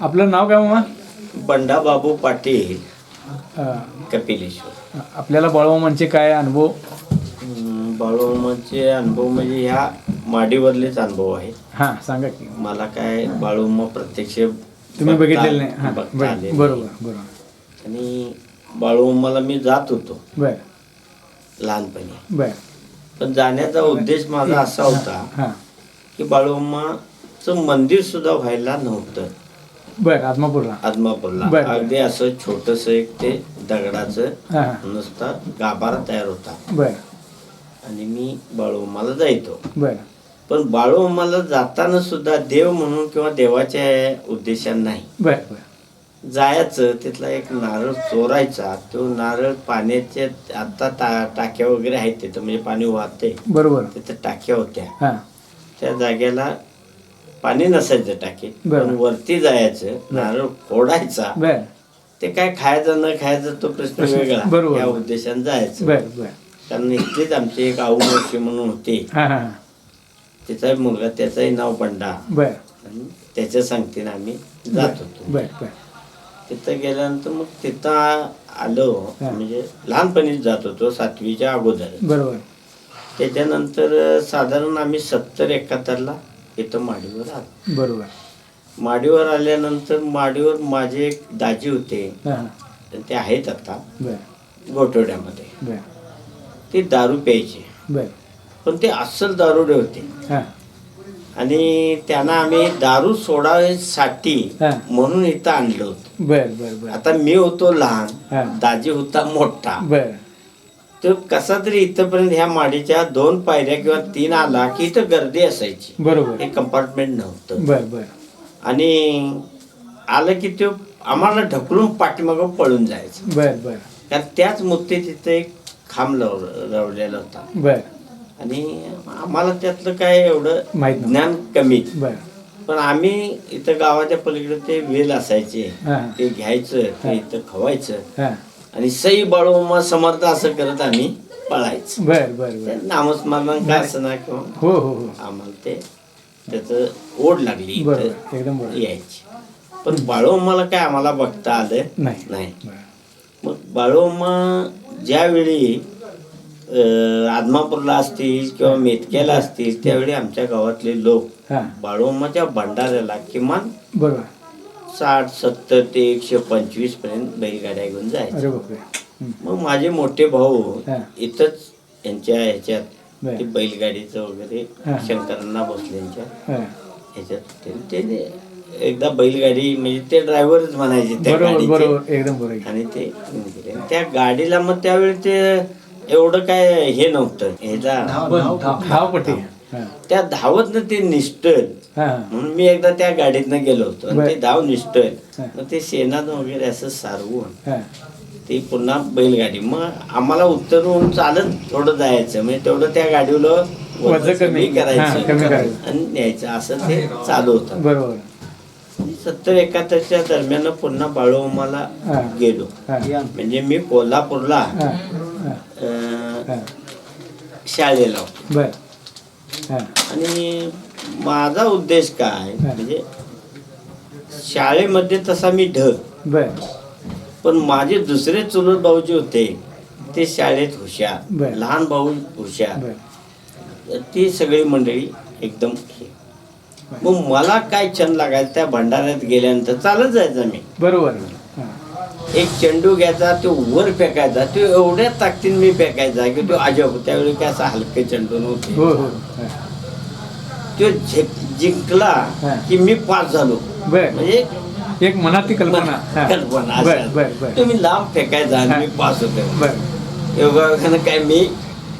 आपलं नाव काय मामा? बंडा बाबू पाटील अं, कपिलेश्वर. आपल्याला बळवामांचे काय अनुभव? बाळूमाचे अनुभव म्हणजे ह्या माडीवरलेच अनुभव आहेत हां सांगा की. मला काय बाळूमा प्रत्यक्ष तुम्ही बघता- बघितलेलं नाही. हां बघता बर- आले बरोबर. बरोबर. आणि बाळूमाला मी जात होतो. बर. लहानपणी. बर. पण जाण्याचा उद्देश माझा असा होता हां. की बाळूमाचं मंदिर सुद्धा व्हायला नव्हतं. बर आत्मापूरला आदमापूरला बरं. अगदी असं छोटस एक ते दगडाचं हां हां. नुसता गाभारा तयार होता. बर. आणि मी बाळूमाला जायचो. बर. पण बाळूमाला जाताना सुद्धा देव म्हणून किंवा देवाच्या उद्देशाने नाही. बर बर. जायचं तिथला एक नारळ चोरायचा तो नारळ पाण्याचे आता टा टाक्या वगैरे आहेत तिथं म्हणजे पाणी वाहते बरोबर. तिथं टाक्या होत्या. हां. त्या जागेला पाणी नसायचं टाकीत. पण वरती जायचं नारळ फोडायचा ते काय खायचं न खायचं तो प्रश्न वेगळा. या उद्देशाने जायचं. कारण इथलीच आमची एक आऊ मावशी म्हणून होती. तिचा मुलगा त्याचंही नाव बंडा. आणि त्याच्या सांगतीने आम्ही जात होतो. तिथं गेल्यानंतर मग तिथं आलो. म्हणजे लहानपणीच जात होतो सातवीच्या अगोदर बरोबर. त्याच्यानंतर साधारण आम्ही सत्तर एकाहत्तरला इथं माडीवर आलो. बरोबर. माडीवर आल्यानंतर माडीवर माझे एक दाजी होते. ते आहेत आता. गोठवड्यामध्ये. ते दारू प्यायचे. पण ते अस्सल दारुडे होते. आणि त्यांना आम्ही दारू सोडायसाठी हा. म्हणून इथं आणलं होतं. आता मी होतो. लहान. दाजी होता मोठा. बर तो कसा तरी इथपर्यंत ह्या माडीच्या दोन पायऱ्या किंवा तीन आला की इथं गर्दी असायची. बरोबर. हे कंपार्टमेंट नव्हतं. बर बर. आणि आलं की तो आम्हाला ढकलून पाठीमागं पळून जायचं. बर बर. कारण त्याच मूर्ती तिथे एक खांब लव रवलेला होता. बर. आणि आम्हाला त्यातलं काय एवढं माहीत नव्हतं. ज्ञान कमी. बर. पण आम्ही इथं गावाच्या पलीकडे ते वेल असायचे. हां. ते घ्यायचं ते इथं खवायचं. हां. आणि सई बाळूमा समर्थ असं करत आम्ही पळायचं. बर बर नामस्मरण का असं ना किंवा हो हो हो. आम्हाला ते त्याचं ओढ लागली इथं बरोबर एकदम बरोबर. यायची. पण बाळूमाला काय आम्हाला बघता आलं नाही. नाही. बरं. मग बाळूमा ज्यावेळी अं, आदमापूरला असतील किंवा मेतक्याला असतील त्यावेळी आमच्या गावातले लोक हां. बाळूमाच्या भंडाऱ्याला किमान बरोबर. साठ सत्तर ते एकशे पंचवीसपर्यंत बैलगाड्या घेऊन जायचे अरे बापरे हं. मग माझे मोठे भाऊ हा. इथंच यांच्या ह्याच्यात बर. ते बैलगाडीचं वगैरे हा. शंकरांना बसल्यांच्या हां. ह्याच्यात ते- ते एकदा बैलगाडी म्हणजे ते ड्रायव्हरच म्हणायचे त्या बरोबर गाडीचे. बरोबर एकदम बरोबर आणि ते घेऊन गेले. त्या गाडीला मग त्यावेळी ते एवढं काय हे नव्हतं ह्याचा धावपट्टी हां त्या धावत ते निष्ठल हां हां. म्हणून मी एकदा त्या गाडीतनं गेलो होतो आणि. ते धाव निष्ठल हा. मग ते शेणानं वगैरे असं सारवून ती पुन्हा बैलगाडी. मग आम्हाला उतरून चालत थोडं जायचं. म्हणजे तेवढं त्या गाडीला वजन कमी. करायचं. आणि न्यायचं. असं ते चालू होतं. बरोबर. सत्तर एकाहत्तरच्या दरम्यान पुन्हा बाळूमाला. गेलो. म्हणजे मी कोल्हापूरला शाळेला आणि माझा उद्देश काय. म्हणजे शाळेमध्ये तसा मी ढ बर. पण माझे दुसरे चुलत भाऊ जे होते ते शाळेत हुशार. लहान भाऊ हुशार. ती सगळी मंडळी एकदम. मग मला काय छंद लागायचा त्या भंडाऱ्यात गेल्यानंतर चालत जायचं मी. बरोबर एक चेंडू घ्यायचा तो वर फेकायचा तो एवढ्या ताकदीने मी फेकायचा की तो अजब त्यावेळी काय असा हलके चेंडू नव्हते. हो. हां. तो जिंकला. की मी पास झालो. म्हणजे एक मनातली कल्पना. कल्पना तुम्ही लांब फेकायचा. मी पास होतो बर. योगायोगानं काय मी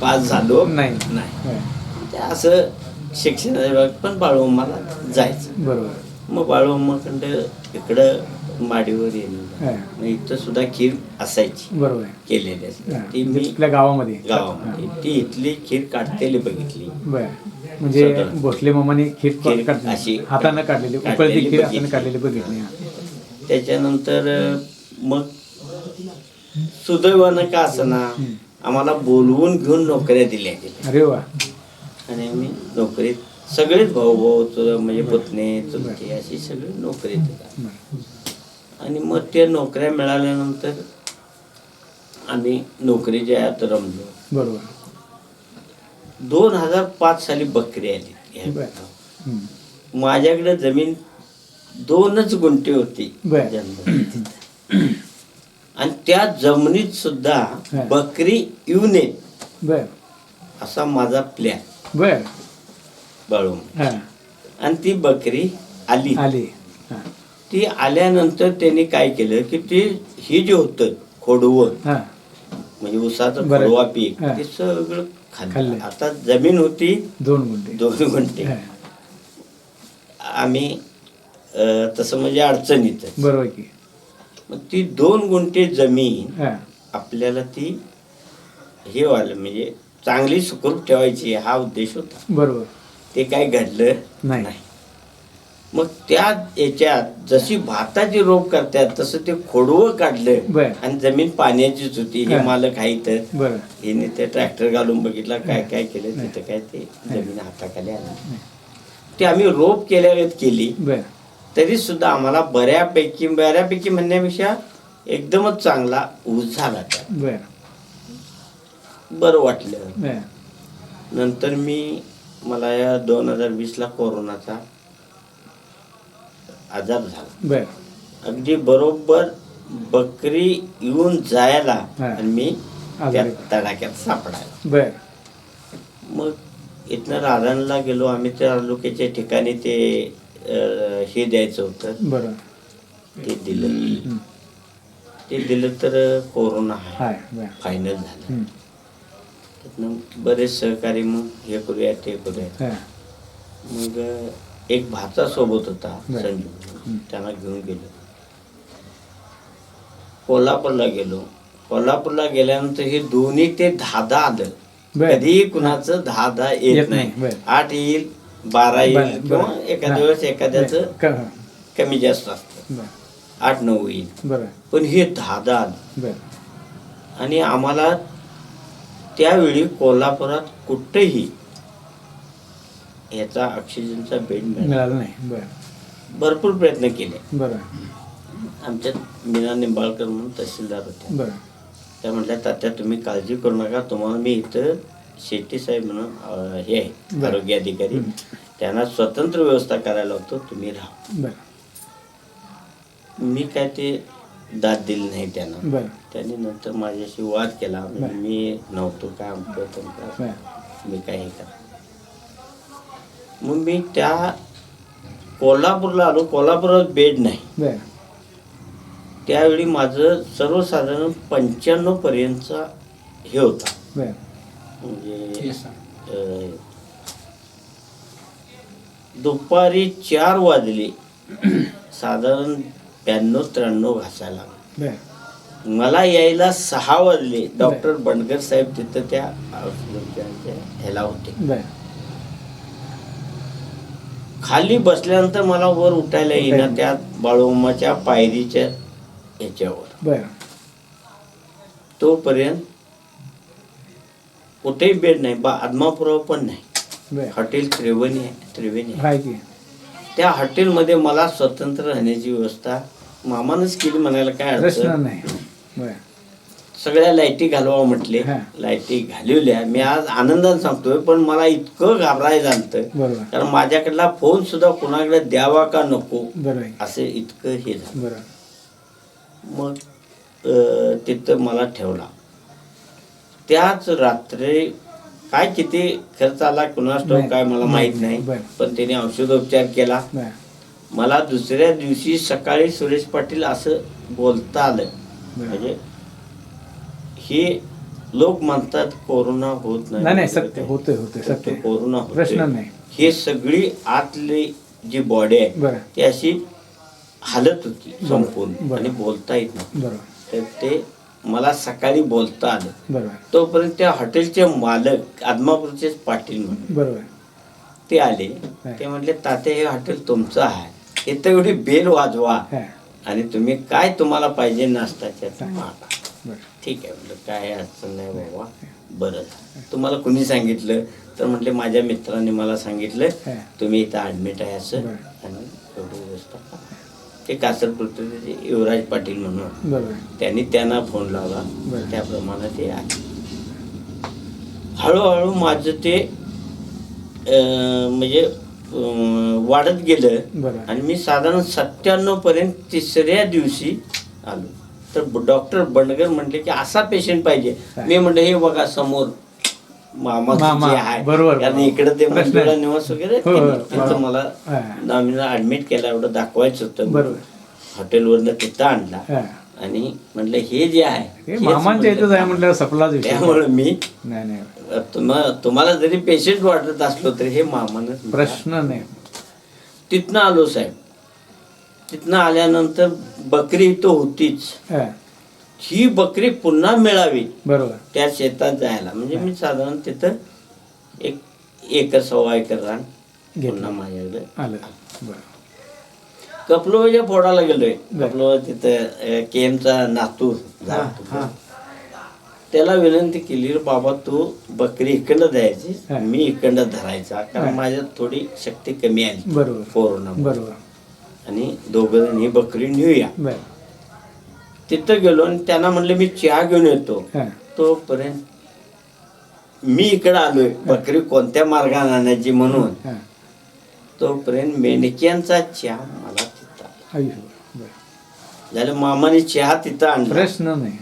पास झालो? नाही. नाही. असं शिक्षणाच्या बाबतीत पण बाळूमाला जायचं. बरोबर. मग बाळूमाकडं इकडं माडीवर येणं. इथं सुद्धा खीर असायची. बरोबर. केलेली असायची. हा. ती मी गावामध्ये. गावामध्ये. ती इथली खीर काढतेली बघितली. बर. म्हणजे. भोसले मामाने खीर अशी हातानं काढलेली. उकळती खीर हाताने. काढलेली बघितली. त्याच्यानंतर मग सुदैवानं का असना आम्हाला बोलवून घेऊन नोकऱ्या दिल्या गेल्या. अरे वा. आणि मी नोकरीत सगळेच भाऊ भाऊ चु- म्हणजे पुतणे चुलते अशी सगळी नोकरीत होता. आणि मग त्या नोकऱ्या मिळाल्यानंतर आम्ही नोकरीच्या यात रमलो. बरोबर. दोन हजार पाच साली बकरी आली. माझ्याकडे जमीन दोनच गुंठे होती आणि त्या जमिनीत सुद्धा. बकरी येऊ नये असा माझा प्लॅन बर. बाळू हा. आणि ती बकरी आली. आली. ती आल्यानंतर त्यांनी काय केलं की ते हे जे होतं खोडवं. म्हणजे उसाचं बरं. पीक हा. ते सगळं खाल्लं. खाल्लं. आता जमीन होती. दोन गुंठे. दोन गुंठे. हा. आम्ही अं, तसं म्हणजे अडचणीत बरोबर की. मग ती दोन गुंठे जमीन हा. आपल्याला ती हे व्हायला म्हणजे चांगली सुखरूप ठेवायची हा उद्देश होता. बरोबर. ते काय घडलं? नाही. मग त्या याच्यात जशी भाताची रोप करतात तसं ते खोडवं काढलं बर. आणि जमीन पाण्याचीच होती हे हा. मालक आहे तर बरं. हिने ते ट्रॅक्टर घालून बघितला काय काय केलं. तिथं काय ते जमीन हाताखाली आली. ते आम्ही रोप केल्यागत केली. बर. तरी सुद्धा आम्हाला बऱ्यापैकी बऱ्यापैकी म्हणण्यापेक्षा एकदमच चांगला ऊस झाला त्यात बर. बरं वाटलं. बर. नंतर मी मला या दोन हजार वीसला कोरोनाचा आजार झाला. बर. अगदी बरोबर बकरी येऊन जायला. आणि मी त्या. तडाक्यात सापडायला. बर. मग इथनं राधानला गेलो आम्ही त्या तालुक्याच्या ठिकाणी ते हे द्यायचं होतं. बरं. ते दिलं. ते दिलं तर कोरोना फायनल झालं. बरेच सहकारी मग हे करूया ते करूया. मग एक भाचा सोबत होता. संजू. त्यांना घेऊन गेलो. कोल्हापूरला गेलो. कोल्हापूरला गेल्यानंतर हे दोन्ही ते दहा आलं. बरं. कधीही कुणाचं दहा दहा येत नाही. आठ येईल बारा येईल किंवा. एखाद्या. वेळेस एखाद्याचं. कमी जास्त असतं. आठ नऊ येईल. पण हे दहा दहा आलं आणि आम्हाला त्यावेळी कोल्हापुरात कुठेही याचा ऑक्सिजनचा बेड मिळाला नाही. बर. भरपूर प्रयत्न केले. बरं. आमच्यात मीना निंबाळकर म्हणून तहसीलदार होत्या बरं. त्या म्हटल्या तात्या तुम्ही काळजी करू नका. तुम्हाला मी इथं शेट्टी साहेब म्हणून हे आहे. आरोग्य अधिकारी. त्यांना स्वतंत्र व्यवस्था करायला होतो. तुम्ही राहा. बरं. मी काय ते दाद दिली नाही त्यांना. त्यांनी नंतर माझ्याशी वाद केला. मी नव्हतो. काय. बरं. मी काय हे करा मग मी त्या कोल्हापूरला आलो. कोल्हापुरात बेड नाही. त्यावेळी माझं सर्वसाधारण पंच्याण्णव पर्यंतचा हे होता. म्हणजे दुपारी चार वाजले. साधारण ब्याण्णव त्र्याण्णव घासायला. मला यायला सहा वाजले. डॉक्टर बंडगर साहेब तिथं त्या ह्याला होते. खाली बसल्यानंतर मला वर उठायला येईना त्या बाळूमाच्या पायरीच्या ह्याच्यावर तोपर्यंत कुठेही बेड नाही बा आदमापुराव पण नाही. हॉटेल त्रिवेणी त्रिवेणी त्या हॉटेलमध्ये मला स्वतंत्र राहण्याची व्यवस्था मामानंच केली म्हणायला काय अडचण नाही. सगळ्या लाईटी घालवा म्हटले. लाईटी घालवल्या. मी आज आनंदाने सांगतोय पण मला इतकं झालं बरोबर. कारण माझ्याकडला फोन सुद्धा कुणाकडे द्यावा का नको? असे इतकं हे झालं. मग तिथं मला ठेवला. त्याच रात्री काय किती खर्च आला कुणास ठाऊक नाही, काय मला माहीत नाही. पण त्याने औषधोपचार केला. मला दुसऱ्या दिवशी सकाळी सुरेश पाटील असं बोलता आलं. म्हणजे हे लोक म्हणतात कोरोना होत नाही. नाही सत्य होते होते सत्य कोरोना. प्रश्न नाही. हे सगळी आतली जी बॉडी आहे ती अशी हालत होती संपूर्ण. आणि बोलता येत बरोबर तर ते मला सकाळी बोलता आलं. तोपर्यंत त्या हॉटेलचे मालक आदमापूरचेच पाटील म्हणून ते आले. ते म्हटले तात्या हे हॉटेल तुमचं आहे. इथं एवढी बेल वाजवा आणि तुम्ही काय तुम्हाला पाहिजे नाश्ताच्या मागा. ठीक आहे म्हटलं काय अडचण नाही बाबा बरं. तुम्हाला कुणी सांगितलं तर म्हटले माझ्या मित्राने मला सांगितलं. तुम्ही इथं ॲडमिट आहे असं. आणि एवढी व्यवस्था. ते कासरपूरचे युवराज पाटील म्हणून त्यांनी त्यांना फोन लावला. त्याप्रमाणे ते आले हळूहळू माझं ते म्हणजे वाढत गेलं आणि मी साधारण सत्त्याण्णव पर्यंत तिसऱ्या दिवशी आलो तर डॉक्टर बंडगर म्हटले की असा पेशंट पाहिजे. मी म्हटलं हे बघा समोर मामा बरोबर, कारण. इकडे ते. निवास वगैरे हो, हो, तिथं. मला ऍडमिट केला एवढं दाखवायचं होतं. बरोबर. हॉटेलवरनं तिथं आणला. आणि म्हटलं हे जे आहे म्हटलं त्यामुळे मी नाही नाही. तुम्हा- तुम्हाला जरी पेशंट वाटत असलो तरी हे मामानच प्रश्न नाही. तिथनं आलो साहेब. तिथनं आल्यानंतर बकरी इथं होतीच. हा. ही बकरी पुन्हा मिळावी. बरोबर. त्या शेतात जायला. म्हणजे मी साधारण तिथं एक एकर सव्वा एकर रान. पुन्हा माझ्याकडे आलं. बरं. कपलोच्या फोडाला गेलोय. कपलो तिथं केमचा नातू झाला हा. त्याला विनंती केली "रे बाबा तू बकरी इकडं द्यायची. मी इकडं धरायचा. कारण. माझ्यात थोडी शक्ती कमी आली बरोबर. कोरोना बरोबर. आणि दोघं जण ही बकरी नेऊया. तिथं गेलो आणि त्यांना म्हणलं मी चहा घेऊन येतो. हा. तोपर्यंत मी इकडं आलोय बकरी कोणत्या मार्गाने आणायची म्हणून. हा. तोपर्यंत मेंढक्यांचा चहा मला तिथं बरं. झालं मामाने चहा तिथं आणला. प्रश्न नाही.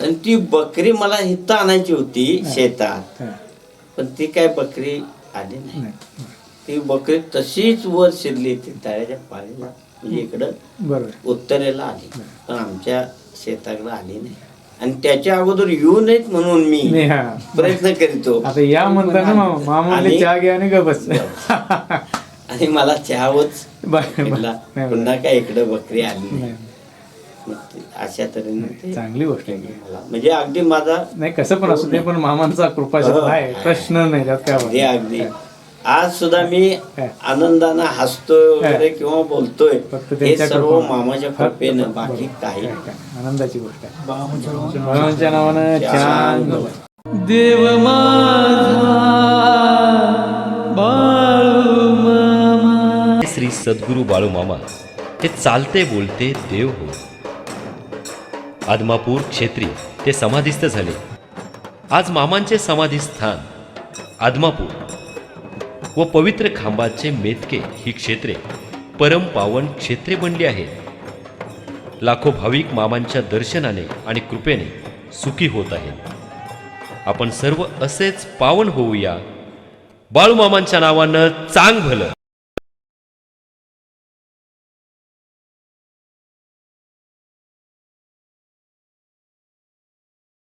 आणि ती बकरी मला इथं आणायची होती शेतात. हा. पण ती काय बकरी आली नाही. ती बकरी तशीच वर शिरली ती तळ्याच्या पाळीला. म्हणजे इकडं बरोबर. उत्तरेला आली. पण आमच्या शेताकडे आली नाही. आणि त्याच्या अगोदर येऊ नयेत म्हणून मी नाही हा. प्रयत्न करीतो. आता या म्हणताना आणि- चहा घ्या आणि ग बस आणि मला चहावच बरं, बरं. भेटला. नाही, पुन्हा काय इकडे बकरी आली नाही. नाही, मग ते अशा तऱ्हेने ते चांगली गोष्ट आहे की. मला म्हणजे अगदी माझा नाही कसं पण असू दे पण मामांचा हो. आहे प्रश्न नाही त्यात काय अगदी वाटत. अगदी. आज सुद्धा मी. आनंदानं हसतोय वगैरे किंवा बोलतोय फक्त हे सर्व मामाच्या कृपेनं बाकी. काही. आनंदाची गोष्ट नावानं देव श्री सद्गुरू बाळूमामा हे चालते बोलते देव हो. आदमापूर क्षेत्री ते समाधिस्थ झाले. आज मामांचे समाधी स्थान आदमापूर. व पवित्र खांबाचे मेतके ही क्षेत्रे परम पावन क्षेत्रे बनली आहेत. लाखो भाविक मामांच्या दर्शनाने आणि कृपेने सुखी होत आहेत. आपण सर्व असेच पावन होऊया. बाळूमामांच्या नावानं चांग भलं.